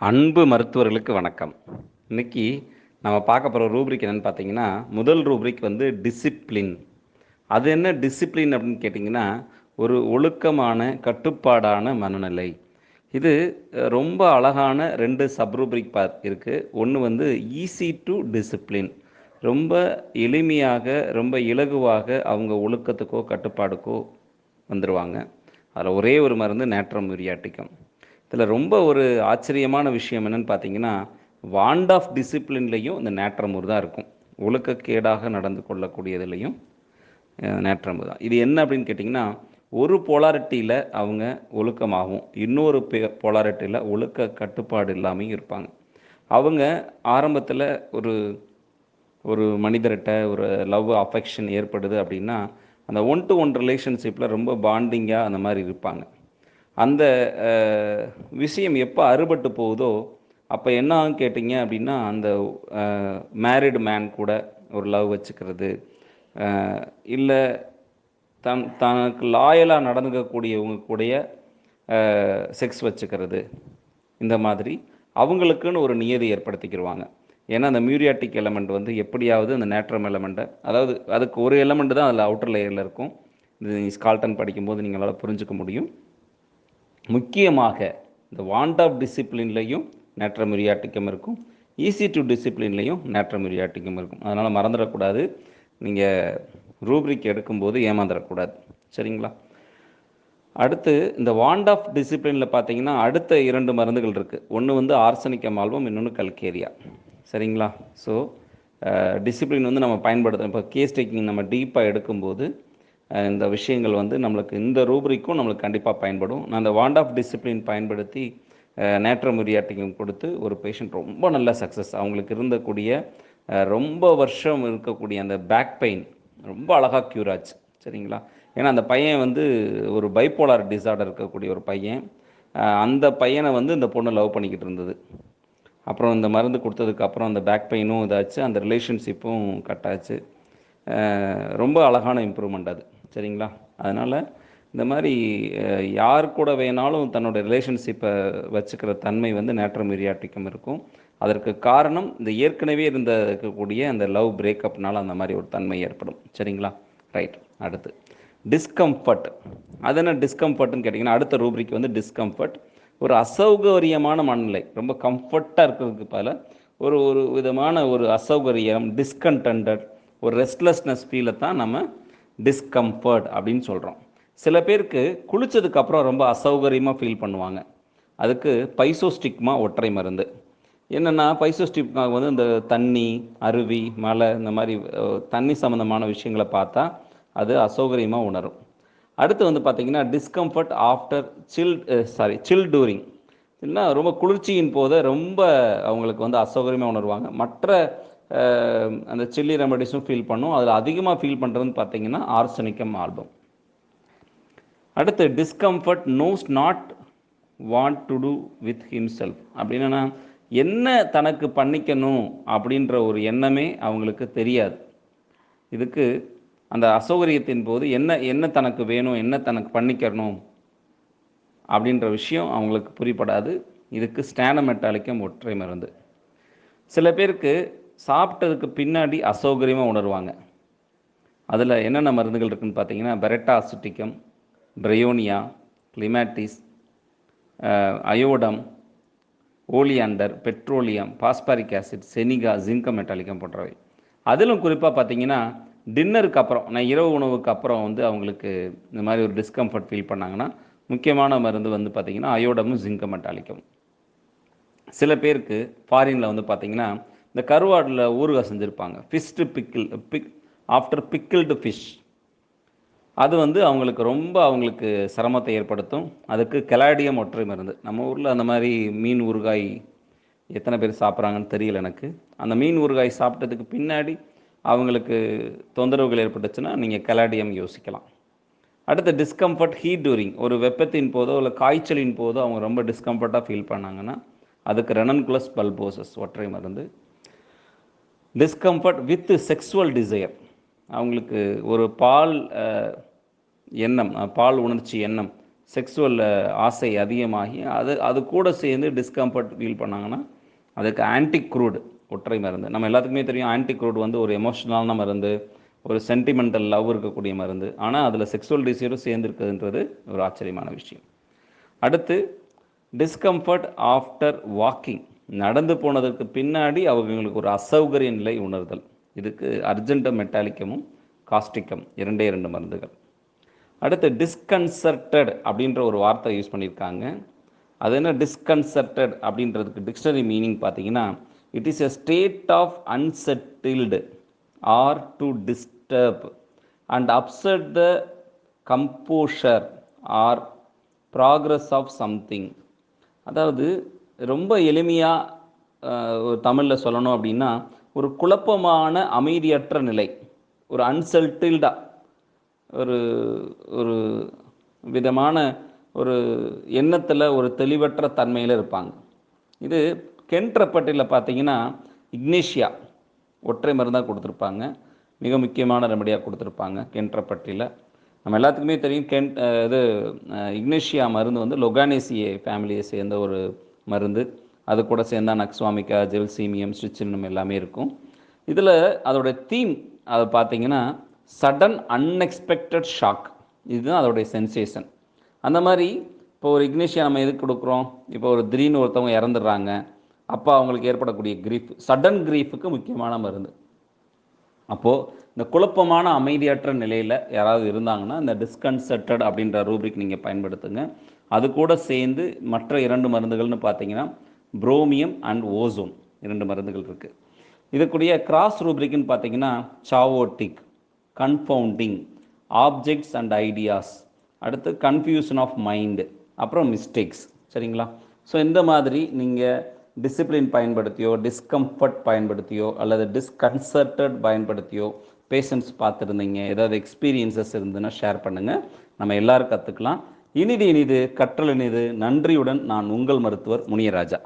அன்பு மருத்துவர்களுக்கு வணக்கம். இன்னைக்கு நம்ம பார்க்க போகிற ரூப்ரிக் என்னென்னு பார்த்தீங்கன்னா முதல் ரூப்ரிக் வந்து டிசிப்ளின் அது என்ன டிசிப்ளின் அப்படின்னு கேட்டிங்கன்னா ஒரு ஒழுக்கமான கட்டுப்பாடான மனநிலை. இது ரொம்ப அழகான ரெண்டு சப்ரூப்ரிக் பா இருக்குது ஒன்று வந்து ஈஸி டு டிசிப்ளின் ரொம்ப எளிமையாக ரொம்ப இலகுவாக அவங்க ஒழுக்கத்துக்கோ கட்டுப்பாடுக்கோ வந்துடுவாங்க அதில் ஒரே ஒரு மருந்து நேற்றம் உரியாட்டிக்கும் இதில் ரொம்ப ஒரு ஆச்சரியமான விஷயம் என்னென்னு பார்த்தீங்கன்னா வாண்ட் ஆஃப் டிசிப்ளின்லேயும் இந்த நேற்றமூர் தான் இருக்கும். ஒழுக்கக்கேடாக நடந்து கொள்ளக்கூடியதுலேயும் நேற்றமூர் தான். இது என்ன அப்படின்னு கேட்டிங்கன்னா ஒரு போலாரிட்டியில் அவங்க ஒழுக்கமாகவும் இன்னொரு போலாரிட்டியில் ஒழுக்க கட்டுப்பாடு இல்லாமையும் இருப்பாங்க. அவங்க ஆரம்பத்தில் ஒரு ஒரு மனிதர்கிட்ட ஒரு லவ் அஃபெக்ஷன் ஏற்படுது அப்படின்னா அந்த ஒன் டு ஒன் ரிலேஷன்ஷிப்பில் ரொம்ப பாண்டிங்காக அந்த மாதிரி இருப்பாங்க. அந்த விஷயம் எப்போ அறுபட்டு போகுதோ அப்போ என்ன ஆகும் கேட்டிங்க அப்படின்னா அந்த மேரிடு மேன் கூட ஒரு லவ் வச்சுக்கிறது. இல்லை தன் தனக்கு லாயலாக நடந்துக்கக்கூடியவங்க கூடைய செக்ஸ் வச்சுக்கிறது. இந்த மாதிரி அவங்களுக்குன்னு ஒரு நியதி ஏற்படுத்திக்கிடுவாங்க ஏன்னா அந்த மியூரியாட்டிக் எலமெண்ட் வந்து எப்படியாவது அந்த நேட்ரம் எலமெண்ட்டை அதாவது அதுக்கு ஒரு எலமெண்ட் தான் அதில் அவுட்டர் லேயரில் இருக்கும். இது ஸ்கால்டன் படிக்கும்போது நீங்களால் புரிஞ்சுக்க முடியும். முக்கியமாக இந்த வாண்ட் ஆஃப் டிசிப்ளின்லையும் நேட்ரமிரியாட்டிக்கம் இருக்கும். ஈஸி டு டிசிப்ளின்லையும் நேட்ரமிரியாட்டிக்கம் இருக்கும். அதனால் மறந்துடக்கூடாது. நீங்கள் ரூப்ரிக் எடுக்கும்போது ஏமாந்துடக்கூடாது. சரிங்களா? அடுத்து இந்த வாண்ட் ஆஃப் டிசிப்ளினில் பார்த்தீங்கன்னா அடுத்த இரண்டு மருந்துகள் இருக்குது ஒன்று வந்து ஆர்சனிக் அமால்வம் இன்னொன்று கல்கேரியா சரிங்களா? ஸோ டிசிப்ளின் வந்து நம்ம பயன்படுத்துகிறோம் இப்போ கேஸ் டேக்கிங் நம்ம டீப்பாக எடுக்கும்போது இந்த விஷயங்கள் வந்து நம்மளுக்கு இந்த ரூபரிக்கும் நம்மளுக்கு கண்டிப்பாக பயன்படும். நான் அந்த வாண்ட் ஆஃப் டிசிப்ளின் பயன்படுத்தி நேட்ரமுரியாட்டிக்கும் கொடுத்து ஒரு பேஷண்ட் ரொம்ப நல்ல சக்ஸஸ் அவங்களுக்கு இருந்தக்கூடிய ரொம்ப வருஷம் இருக்கக்கூடிய அந்த பேக் பெயின் ரொம்ப அழகாக க்யூர் ஆச்சு. சரிங்களா? ஏன்னா அந்த பையன் வந்து ஒரு பைப்போலார் டிசார்டர் இருக்கக்கூடிய ஒரு பையன். அந்த பையனை வந்து இந்த பொண்ணு லவ் பண்ணிக்கிட்டு இருந்தது. அப்புறம் இந்த மருந்து கொடுத்ததுக்கு அப்புறம் அந்த பேக் பெயினும் இதாச்சு. அந்த ரிலேஷன்ஷிப்பும் கட் ஆச்சு. ரொம்ப அழகான இம்ப்ரூவ்மெண்ட் அது. சரிங்களா? அதனால் இந்த மாதிரி யார் கூட வேணாலும் தன்னோட ரிலேஷன்ஷிப்பை வச்சுக்கிற தன்மை வந்து நேற்றம் மீரியாட்டிக்கம் இருக்கும். அதற்கு காரணம் இந்த ஏற்கனவே இருந்த இருக்கக்கூடிய அந்த லவ் பிரேக்கப்னால அந்த மாதிரி ஒரு தன்மை ஏற்படும். சரிங்களா? ரைட் அடுத்து டிஸ்கம்ஃபர்ட் அது என்ன டிஸ்கம்ஃபர்ட்னு கேட்டிங்கன்னா அடுத்த ரூபிரிக்கு வந்து டிஸ்கம்ஃபர்ட் ஒரு அசௌகரியமான மனநிலை ரொம்ப கம்ஃபர்ட்டாக இருக்கிறதுக்கு பல ஒரு ஒரு விதமான ஒரு அசௌகரியம் டிஸ்கண்டன்ட் ஒரு ரெஸ்ட்லெஸ்னஸ் ஃபீலை தான் நம்ம டிஸ்கம்ஃபர்ட் அப்படின்னு சொல்கிறோம் சில பேருக்கு குளித்ததுக்கப்புறம் ரொம்ப அசௌகரியமாக ஃபீல் பண்ணுவாங்க. அதுக்கு பைசோஸ்டிக்மா ஒற்றை மருந்து. என்னென்னா பைசோஸ்டிக்மா வந்து இந்த தண்ணி அருவி மலை இந்த மாதிரி தண்ணி சம்மந்தமான விஷயங்களை பார்த்தா அது அசௌகரியமாக உணரும். அடுத்து வந்து பார்த்திங்கன்னா discomfort after chill sorry chill during இல்லைன்னா ரொம்ப குளிர்ச்சியின் போது ரொம்ப அவங்களுக்கு வந்து அசௌகரியமாக உணர்வாங்க. மற்ற அந்த சில்லி ரெமடிஸும் ஃபீல் பண்ணும். அதில் அதிகமாக ஃபீல் பண்ணுறதுன்னு பார்த்தீங்கன்னா ஆர்சனிக்கம் ஆல்பம் அடுத்து discomfort nose not want to do with himself அப்படின்னா என்ன தனக்கு பண்ணிக்கணும் அப்படின்ற ஒரு எண்ணமே அவங்களுக்கு தெரியாது. இதுக்கு அந்த அசௌகரியத்தின் போது என்ன என்ன தனக்கு வேணும் என்ன தனக்கு பண்ணிக்கணும் அப்படின்ற விஷயம் அவங்களுக்கு புரிப்படாது இதுக்கு ஸ்டானமெட்டாலிக்கம் ஒற்றை மருந்து. சில பேருக்கு சாப்பிட்டதுக்கு பின்னாடி அசௌகரியமாக உணர்வாங்க. அதில் என்னென்ன மருந்துகள் இருக்குன்னு பார்த்தீங்கன்னா baryta causticum bryonia clematis iodum oleander petroleum phosphoric acid senega zincum metallicum போன்றவை. அதிலும் குறிப்பாக பார்த்தீங்கன்னா டின்னருக்கு அப்புறம் நான் இரவு உணவுக்கு அப்புறம் வந்து அவங்களுக்கு இந்த மாதிரி ஒரு டிஸ்கம்ஃபர்ட் ஃபீல் பண்ணாங்கன்னா முக்கியமான மருந்து வந்து பார்த்திங்கன்னா அயோடமும் ஜிங்கம் மெட்டாலிக்கம் சில பேருக்கு ஃபாரினில் வந்து பார்த்திங்கன்னா இந்த கருவாடில் ஊறுகாய் செஞ்சுருப்பாங்க. Fished pickle pick after pickled fish அது வந்து அவங்களுக்கு ரொம்ப அவங்களுக்கு சிரமத்தை ஏற்படுத்தும். அதுக்கு கெலாடியம் ஒற்றை மருந்து நம்ம ஊரில் அந்த மாதிரி மீன் ஊறுகாய் எத்தனை பேர் சாப்பிட்றாங்கன்னு தெரியல எனக்கு. அந்த மீன் ஊறுகாய் சாப்பிட்டதுக்கு பின்னாடி அவங்களுக்கு தொந்தரவுகள் ஏற்பட்டுச்சுன்னா நீங்கள் கெலாடியம் யோசிக்கலாம். அடுத்து டிஸ்கம்ஃபர்ட் ஹீட் டூரிங் ஒரு வெப்பத்தின் போதோ இல்லை காய்ச்சலின் போதோ அவங்க ரொம்ப டிஸ்கம்ஃபர்ட்டாக ஃபீல் பண்ணாங்கன்னா அதுக்கு ரெனன்குலஸ் பல்போசஸ் ஒற்றை மருந்து. டிஸ்கம்ஃபர்ட் வித் செக்ஸுவல் டிசையர் அவங்களுக்கு ஒரு பால் எண்ணம் பால் உணர்ச்சி எண்ணம் செக்ஸுவல் ஆசை அதிகமாகி அது அது கூட சேர்ந்து டிஸ்கம்ஃபர்ட் ஃபீல் பண்ணாங்கன்னா அதுக்கு ஆன்டி குரூடு ஒற்றை மருந்து. நம்ம எல்லாத்துக்குமே தெரியும் ஆன்டி குரூட் வந்து ஒரு எமோஷ்னலான மருந்து ஒரு சென்டிமெண்டல் லவ் இருக்கக்கூடிய மருந்து. ஆனால் அதில் செக்ஸுவல் டிசீரும் சேர்ந்துருக்குதுன்றது ஒரு ஆச்சரியமான விஷயம். அடுத்து டிஸ்கம்ஃபர்ட் ஆஃப்டர் வாக்கிங் நடந்து போனதற்கு பின்னாடி அவங்களுக்கு ஒரு அசௌகரிய நிலை உணர்தல். இதுக்கு அர்ஜென்ட மெட்டாலிக்கமும் காஸ்டிக்கம் இரண்டே இரண்டு மருந்துகள். அடுத்து டிஸ்கன்சர்டட் அப்படின்ற ஒரு வார்த்தை யூஸ் பண்ணியிருக்காங்க. அது என்ன? டிஸ்கன்சர்டட் அப்படின்றதுக்கு டிக்ஷனரி மீனிங் பார்த்தீங்கன்னா it is a state of unsettled or to disturb and upset the composure or progress of something அதாவது ரொம்ப எளிமையாக ஒரு தமிழில் சொல்லணும் அப்படின்னா ஒரு குழப்பமான அமைதியற்ற நிலை ஒரு அன்செல்டில்டா ஒரு ஒரு விதமான ஒரு எண்ணத்தில் ஒரு தெளிவற்ற தன்மையில் இருப்பாங்க. இது கென்ட்ரப்பட்டியில் பார்த்தீங்கன்னா இக்னேஷியா ஒற்றை மருந்தாக கொடுத்துருப்பாங்க. மிக முக்கியமான ரெமடியாக கொடுத்துருப்பாங்க கென்ட்ரப்பட்டியில் நம்ம எல்லாத்துக்குமே தெரியும் கென் இது இக்னேஷியா மருந்து வந்து லொகானேசியே ஃபேமிலியை சேர்ந்த ஒரு மருந்து. அது கூட சேர்ந்தா நக்ஸ்வாமிக்கா ஜெல்சீமியம் ஸ்டிச்சினம் எல்லாமே இருக்கும். இதில் அதோட தீம் அதை பார்த்தீங்கன்னா சடன் அன்எக்ஸ்பெக்டட் ஷாக் இதுதான் அதோடைய சென்சேஷன் அந்த மாதிரி இப்போ ஒரு இக்னேஷியா நம்ம எதுக்கு கொடுக்குறோம்? இப்போ ஒரு திடீர்னு ஒருத்தவங்க இறந்துடுறாங்க. அப்போ அவங்களுக்கு ஏற்படக்கூடிய கிரீஃப் சடன் கிரீஃபுக்கு முக்கியமான மருந்து. அப்போது இந்த குழப்பமான அமைதியற்ற நிலையில் யாராவது இருந்தாங்கன்னா இந்த டிஸ்கன்சர்டட் அப்படின்ற ரூபிக் நீங்கள் பயன்படுத்துங்க. அது கூட சேர்ந்து மற்ற இரண்டு மருந்துகள்னு பார்த்தீங்கன்னா புரோமியம் அண்ட் ஓசோன் இரண்டு மருந்துகள் இருக்குது இதுக்குரிய கிராஸ் ரூப்ரிக்னு பார்த்தீங்கன்னா chaotic confounding objects and ideas அடுத்து கன்ஃபியூஷன் ஆஃப் மைண்டு அப்புறம் மிஸ்டேக்ஸ் சரிங்களா? ஸோ இந்த மாதிரி நீங்கள் டிசிப்ளின் பயன்படுத்தியோ டிஸ்கம்ஃபர்ட் பயன்படுத்தியோ அல்லது டிஸ்கன்சர்டட் பயன்படுத்தியோ பேஷண்ட்ஸ் பார்த்துருந்தீங்க ஏதாவது எக்ஸ்பீரியன்சஸ் இருந்ததுன்னா ஷேர் பண்ணுங்கள் நம்ம எல்லாரும் கற்றுக்கலாம் இனிது இனிது கற்றல் இனிது. நன்றியுடன் நான் உங்கள் மருத்துவர் முனியராஜா.